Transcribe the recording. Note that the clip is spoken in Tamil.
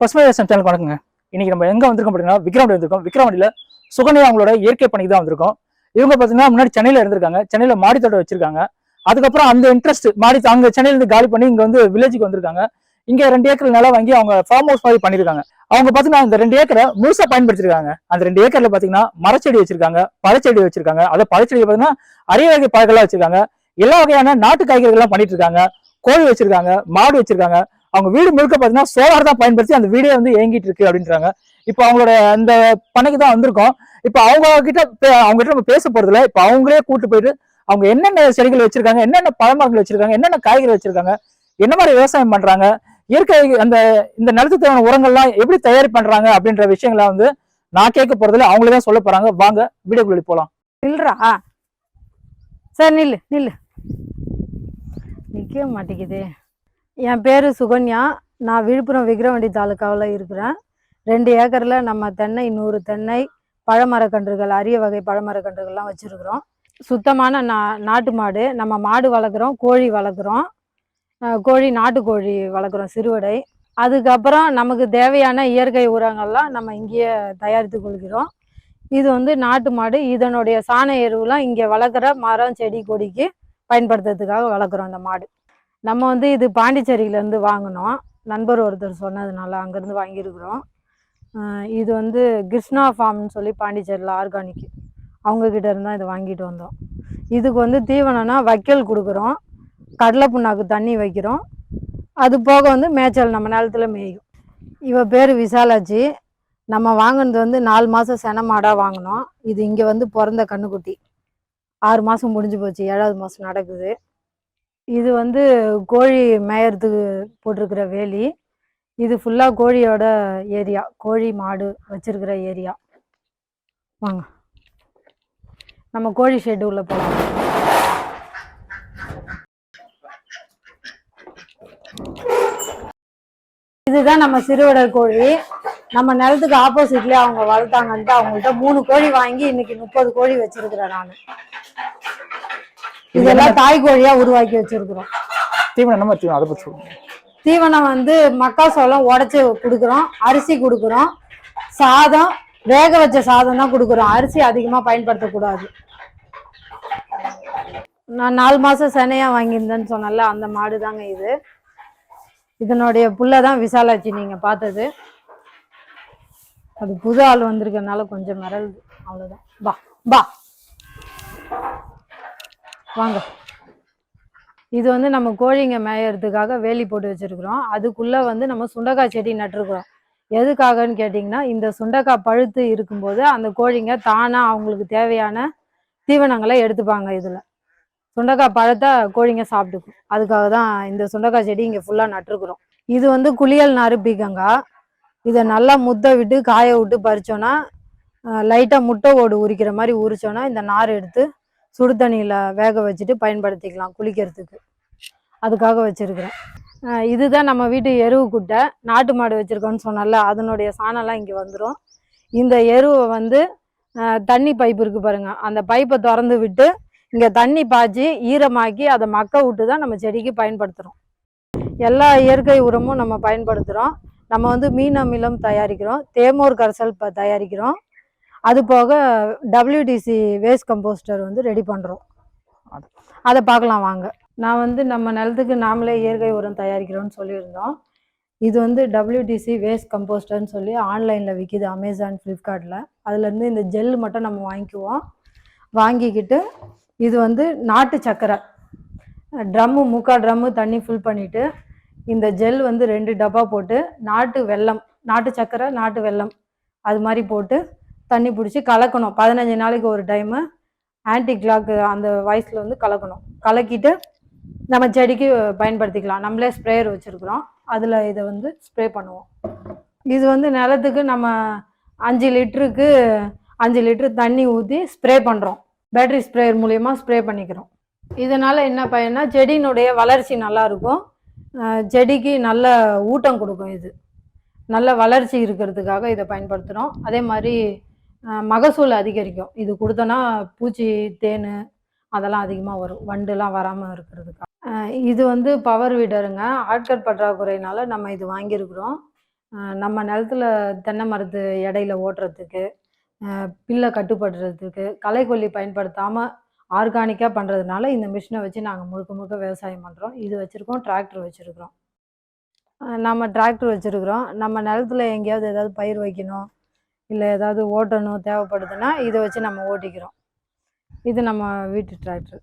பசுமையாசன் சேனல் வணக்கங்க. இன்னைக்கு நம்ம எங்க வந்திருக்கோம் அப்படின்னா விக்ரம் வந்திருக்கோம். விக்ரவாண்டியில சுகன்யா அவங்களோட இயற்கை பணிக்கு தான் வந்திருக்கோம். இவங்க பாத்தீங்கன்னா முன்னாடி சென்னையில இருந்திருக்காங்க. சென்னையில மாடி தோட்டம் வச்சிருக்காங்க. அதுக்கப்புறம் அந்த இன்ட்ரெஸ்ட் மாடி அங்க சென்னையில இருந்து காலி பண்ணி இங்க வந்து வில்லேஜுக்கு வந்திருக்காங்க. இங்க ரெண்டு ஏக்கர் நிலம் வாங்கி அவங்க ஃபார்ம் ஹவுஸ் மாதிரி பண்ணிருக்காங்க. அவங்க பாத்தீங்கன்னா இந்த ரெண்டு ஏக்கரை முழுசா பயன்படுத்திருக்காங்க. அந்த ரெண்டு ஏக்கர்ல பாத்தீங்கன்னா மரச்செடி வச்சிருக்காங்க பழச்செடி வச்சிருக்காங்க. அதாவது பழச்செடி பாத்தீங்கன்னா அரிய வகை பழங்கள்லாம் வச்சிருக்காங்க. எல்லா வகையான நாட்டு காய்கறிகள்லாம் பண்ணிட்டு இருக்காங்க. கோழி வச்சிருக்காங்க மாடு வச்சிருக்காங்க. அவங்க வீடு முழுக்க பார்த்தீங்கன்னா சோலார் தான் பயன்படுத்தி அந்த வீடே வந்து இயங்கிட்டு இருக்கு அப்படின்றாங்க. இப்போ அவங்களோட அந்த பண்ணைக்கு தான் வந்திருக்கோம். இப்போ அவங்க கிட்ட பே- அவங்க கிட்ட நம்ம பேச போறதுல இப்போ அவங்களே கூட்டு போயிட்டு அவங்க என்னென்ன செடிகள் வச்சிருக்காங்க என்னென்ன பழமரங்கள் வச்சிருக்காங்க என்னென்ன காய்கறி வச்சிருக்காங்க என்ன மாதிரி விவசாயம் பண்றாங்க இயற்கை அந்த இந்த நிலத்துக்கு தேவையான உரங்கள்லாம் எப்படி தயாரி பண்றாங்க அப்படின்ற விஷயங்களை வந்து நான் கேட்க போறதுல அவங்களே தான் சொல்ல போறாங்க. வாங்க வீடியோக்குள்ள போகலாம் நில்றா? சரி நில்லு நில்லு. நிற்க மாட்டேங்குது. என் பேர் சுகன்யா. நான் விழுப்புரம் விக்கிரவாண்டி தாலுக்காவில் இருக்கிறேன். ரெண்டு ஏக்கரில் நம்ம தென்னை நூறு தென்னை பழமரக்கன்றுகள் அரிய வகை பழமரக்கன்றுகள்லாம் வச்சுருக்குறோம். சுத்தமான நா நாட்டு மாடு. நம்ம மாடு வளர்க்குறோம் கோழி வளர்க்குறோம். கோழி நாட்டுக்கோழி வளர்க்குறோம் சிறுவடை. அதுக்கப்புறம் நமக்கு தேவையான இயற்கை உரங்கள்லாம் நம்ம இங்கேயே தயாரித்து கொள்கிறோம். இது வந்து நாட்டு மாடு. இதனுடைய சாண எருவுலாம் இங்கே வளர்க்குற மரம் செடி கொடிக்கு பயன்படுத்துறதுக்காக வளர்க்குறோம் இந்த மாடு. நம்ம வந்து இது பாண்டிச்சேரியிலேருந்து வாங்கினோம். நண்பர் ஒருத்தர் சொன்னதுனால அங்கேருந்து வாங்கியிருக்கிறோம். இது வந்து கிருஷ்ணா ஃபார்ம்னு சொல்லி பாண்டிச்சேரியில் ஆர்கானிக். அவங்கக்கிட்ட இருந்தால் இதை வாங்கிட்டு வந்தோம். இதுக்கு வந்து தீவனம்னா வைக்கல் கொடுக்குறோம். கடலை புண்ணாக்கு தண்ணி வைக்கிறோம். அது போக வந்து மேய்ச்சல் நம்ம நிலத்தில் மேயும். இவ பேர் விசாலாச்சி நம்ம வாங்கினது வந்து நாலு மாதம் சென மாடாக வாங்கினோம். இது இங்கே வந்து பிறந்த கண்ணுக்குட்டி. ஆறு மாதம் முடிஞ்சு போச்சு. ஏழாவது மாதம் நடக்குது. இது வந்து கோழி மேயறதுக்கு போட்டிருக்கிற வேலி. இது ஃபுல்லாக கோழியோட ஏரியா. கோழி மாடு வச்சிருக்கிற ஏரியா. வாங்க. நம்ம கோழி ஷெட்டு உள்ள போகலாம் இதுதான் நம்ம சிறுவடை கோழி. நம்ம நிலத்துக்கு ஆப்போசிட்லேயே அவங்க வளர்த்தாங்கன்ட்டு அவங்கள்ட்ட மூணு கோழி வாங்கி இன்னைக்கு முப்பது கோழி வச்சிருக்கிறேன் நான். இதெல்லாம் தாய் கோழியா உருவாக்கி வச்சிருக்கிறோம். தீவனம் அதை பத்தி சொல்லுங்க. தீவனம் வந்து மக்காசோளம் உடைச்சு கொடுக்குறோம் அரிசி கொடுக்குறோம். சாதம் வேக வச்ச சாதம் தான் கொடுக்குறோம். அரிசி அதிகமாக பயன்படுத்தக்கூடாது நான் நாலு மாதம் செனையா வாங்கியிருந்தேன்னு சொன்னேன்ல அந்த மாடு தாங்க இது. இதனுடைய புள்ள தான் விசாலாச்சி நீங்கள் பார்த்தது. அது புது ஆள் வந்திருக்கறனால கொஞ்சம் மிரளுது. அவ்வளோதான் பா பா வாங்க. இது வந்து நம்ம கோழிங்க மேயறதுக்காக வேலி போட்டு வச்சிருக்கிறோம். அதுக்குள்ள வந்து நம்ம சுண்டக்காய் செடி நட்டிருக்கிறோம். எதுக்காகன்னு கேட்டிங்கன்னா இந்த சுண்டக்காய் பழுத்து இருக்கும்போது அந்த கோழிங்க தானா அவங்களுக்கு தேவையான தீவனங்களை எடுத்துப்பாங்க இதில். சுண்டக்காய் பழத்தை கோழிங்க சாப்பிட்டுக்கும். அதுக்காக தான் இந்த சுண்டக்காய் செடி இங்கே ஃபுல்லாக நட்டிருக்கிறோம். இது வந்து குளியல் நாறு பீக்கங்காய் இதை நல்லா முத்தை விட்டு காய விட்டு பறிச்சோன்னா லைட்டாக முட்டை ஓடு உரிக்கிற மாதிரி உரிச்சோன்னா இந்த நார் எடுத்து சுடு தண்ணியில் வேக வச்சுட்டு பயன்படுத்திக்கலாம் குளிக்கிறதுக்கு. அதுக்காக வச்சுருக்கிறேன். இதுதான் நம்ம வீட்டு எருவு குட்டை. நாட்டு மாடு வச்சுருக்கோன்னு சொன்னால அதனுடைய சாணம்லாம் இங்கே வந்துடும் இந்த எருவை வந்து தண்ணி பைப் இருக்குது பாருங்கள் அந்த பைப்பை திறந்து விட்டு இங்கே தண்ணி பாய்ச்சி ஈரமாக்கி அதை மக்க விட்டு தான் நம்ம செடிக்கு பயன்படுத்துகிறோம் எல்லா இயற்கை உரமும் நம்ம பயன்படுத்துகிறோம் நம்ம வந்து மீன் அமிலம் தயாரிக்கிறோம் தேமோர் கரைசல் இப்போ தயாரிக்கிறோம். அது போக டபிள்யூடிசி வேஸ்ட் கம்போஸ்டர் வந்து ரெடி பண்ணுறோம் அதை. பார்க்கலாம் வாங்க. நான் வந்து நம்ம நிலத்துக்கு நாமளே இயற்கை உரம் தயாரிக்கிறோம்னு சொல்லியிருந்தோம். இது வந்து டபிள்யூடிசி வேஸ்ட் கம்போஸ்டர்னு சொல்லி ஆன்லைனில் விற்கிது அமேசான் ஃப்ளிப்கார்ட்டில் அதுலேருந்து இந்த ஜெல் மட்டும் நம்ம வாங்கிக்குவோம். வாங்கிக்கிட்டு இது வந்து நாட்டு சக்கரை. ட்ரம்மு முக்கால் ட்ரம்மு தண்ணி ஃபுல் பண்ணிவிட்டு இந்த ஜெல் வந்து ரெண்டு டப்பா போட்டு நாட்டு வெல்லம் நாட்டு சக்கரை நாட்டு வெல்லம் அது மாதிரி போட்டு தண்ணி பிடிச்சி கலக்கணும். பதினஞ்சு நாளைக்கு ஒரு டைமு ஆன்டி கிளாக் அந்த வயசில் வந்து கலக்கணும். கலக்கிட்டு நம்ம செடிக்கு பயன்படுத்திக்கலாம். நம்மளே ஸ்ப்ரேயர் வச்சுருக்குறோம். அதில் இதை வந்து ஸ்ப்ரே பண்ணுவோம். இது வந்து நிலத்துக்கு நம்ம அஞ்சு லிட்டருக்கு அஞ்சு லிட்டரு தண்ணி ஊற்றி ஸ்ப்ரே பண்ணுறோம் பேட்டரி ஸ்ப்ரேயர் மூலயமா ஸ்ப்ரே பண்ணிக்கிறோம். இதனால் என்ன பயன்னா செடியினுடைய வளர்ச்சி நல்லாயிருக்கும் செடிக்கு நல்ல ஊட்டம் கொடுக்கும் இது. நல்ல வளர்ச்சி இருக்கிறதுக்காக இதை பயன்படுத்துகிறோம் அதே மாதிரி மகசூல் அதிகரிக்கும். இது கொடுத்தோன்னா பூச்சி தேன் அதெல்லாம் அதிகமாக வரும். வண்டுலாம் வராமல் இருக்கிறதுக்காக இது வந்து பவர் வீடருங்க. ஆட்கள் பற்றாக்குறையினால நம்ம இது வாங்கியிருக்கிறோம். நம்ம நிலத்துல தென்னை மரத்து இடையில ஓட்டுறதுக்கு பில்லை கட்டுப்படுறதுக்கு களைக்கொல்லி பயன்படுத்தாமல் ஆர்கானிக்காக பண்ணுறதுனால இந்த மிஷினை வச்சு நாங்கள் முழுக்க முழுக்க விவசாயம் பண்ணுறோம் இது வச்சுருக்கோம் டிராக்டர் வச்சுருக்கிறோம். நம்ம டிராக்டர் வச்சுருக்குறோம். நம்ம நிலத்துல எங்கேயாவது ஏதாவது பயிர் வைக்கணும் இல்லை ஏதாவது ஓட்டணும் தேவைப்படுதுன்னா இதை வச்சு நம்ம ஓட்டிக்கிறோம். இது நம்ம வீட்டு டிராக்டர்